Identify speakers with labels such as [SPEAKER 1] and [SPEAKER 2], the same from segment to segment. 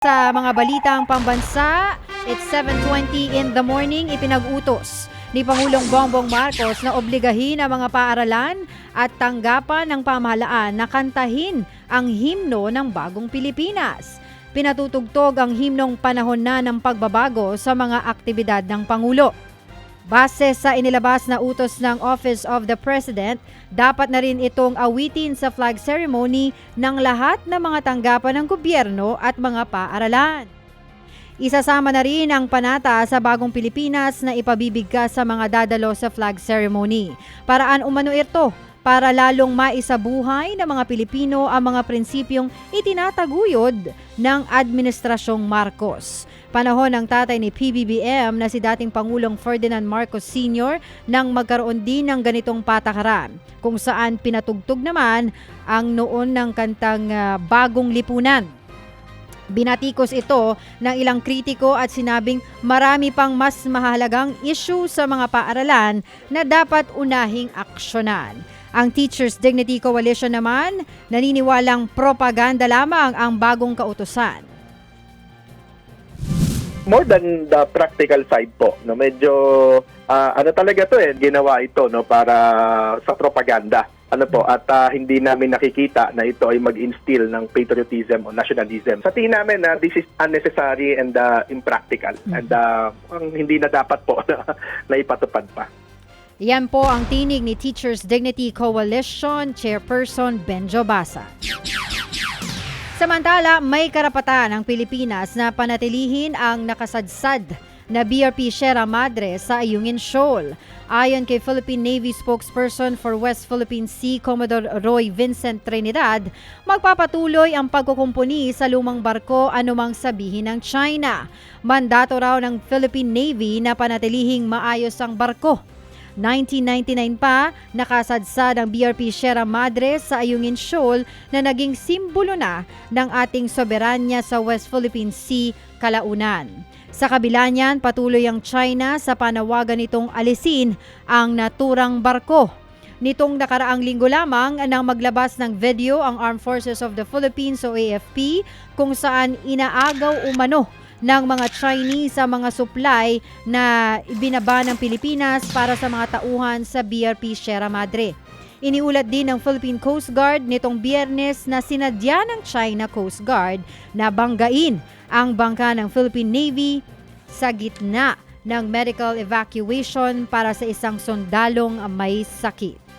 [SPEAKER 1] Sa mga balitang pambansa, it's 7.20 in the morning, ipinag-utos ni Pangulong Bongbong Marcos na obligahin ang mga paaralan at tanggapan ng pamahalaan na kantahin ang himno ng bagong Pilipinas. Pinatutugtog ang himnong panahon na ng pagbabago sa mga aktibidad ng Pangulo. Base sa inilabas na utos ng Office of the President, dapat na rin itong awitin sa flag ceremony ng lahat ng mga tanggapan ng gobyerno at mga paaralan. Isasama na rin ang panata sa bagong Pilipinas na ipabibigkas sa mga dadalo sa flag ceremony. Paraan umano ito para lalong maisabuhay ng mga Pilipino ang mga prinsipyong itinataguyod ng Administrasyong Marcos. Panahon ng tatay ni PBBM na si dating Pangulong Ferdinand Marcos Sr. nang magkaroon din ng ganitong patakaran kung saan pinatugtog naman ang noon ng kantang ah, Bagong Lipunan. Binatikos ito ng ilang kritiko at sinabing marami pang mas mahalagang issue sa mga paaralan na dapat unahing aksyonan. Ang Teachers Dignity Coalition naman naniniwalang propaganda lamang ang bagong kautusan.
[SPEAKER 2] more than the practical side po no medyo ah, ano talaga to eh ginawa ito no para sa propaganda. Ano po at ah, hindi namin nakikita na ito ay mag-instill ng patriotism o nationalism. Sa tingin namin na this is unnecessary and ah, impractical. And ah, ang hindi na dapat po na, na ipatupad pa
[SPEAKER 1] Yan po ang tinig ni Teachers Dignity Coalition Chairperson Benjo Basa. Samantala, may karapatan ang Pilipinas na panatilihin ang nakasadsad na BRP Sierra Madre sa Ayungin Shoal. Ayon kay Philippine Navy spokesperson for West Philippine Sea, Commodore Roy Vincent Trinidad, magpapatuloy ang pagkukumpuni sa lumang barko anumang sabihin ng China. Mandato raw ng Philippine Navy na panatilihing maayos ang barko. 1999 pa, nakasadsad ang BRP Sierra Madre sa Ayungin Shoal na naging simbolo na ng ating soberanya sa West Philippine Sea, Kalaunan. Sa kabila niyan, patuloy ang China sa panawagan nitong alisin ang naturang barko. Nitong nakaraang linggo lamang nang maglabas ng video ang Armed Forces of the Philippines o AFP kung saan inaagaw umano ng mga Chinese sa mga supply na ibinaba ng Pilipinas para sa mga tauhan sa BRP Sierra Madre. Iniulat din ng Philippine Coast Guard nitong biyernes na sinadya ng China Coast Guard na banggain ang bangka ng Philippine Navy sa gitna ng medical evacuation para sa isang sundalong may sakit.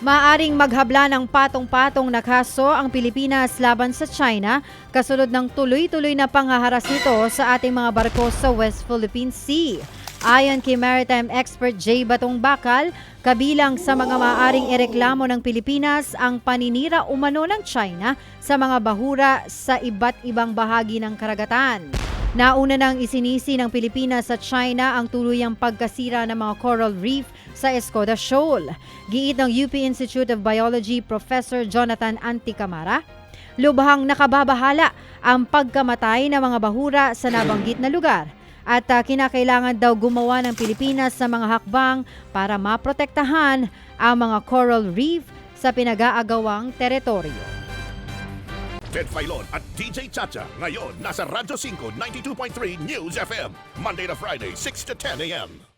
[SPEAKER 1] Maaring maghabla ng patong-patong na kaso ang Pilipinas laban sa China kasunod ng tuloy-tuloy na panghaharas nito sa ating mga barko sa West Philippine Sea. Ayon kay maritime expert Jay Batong Bakal, kabilang sa mga maaring ireklamo ng Pilipinas ang paninira umano ng China sa mga bahura sa iba't ibang bahagi ng karagatan. Nauna nang isinisi ng Pilipinas sa China ang tuluyang pagkasira ng mga coral reef sa Escoda Shoal. Giit ng UP Institute of Biology Professor Jonathan Anticamara, lubhang nakababahala ang pagkamatay ng mga bahura sa nabanggit na lugar at ah, kinakailangan daw gumawa ng Pilipinas sa mga hakbang para maprotektahan ang mga coral reef sa pinag-aagawang teritoryo.
[SPEAKER 3] Ted Filon at DJ Chacha. Ngayon, nasa Radyo 5, 92.3 News FM. Monday to Friday, 6 to 10 a.m.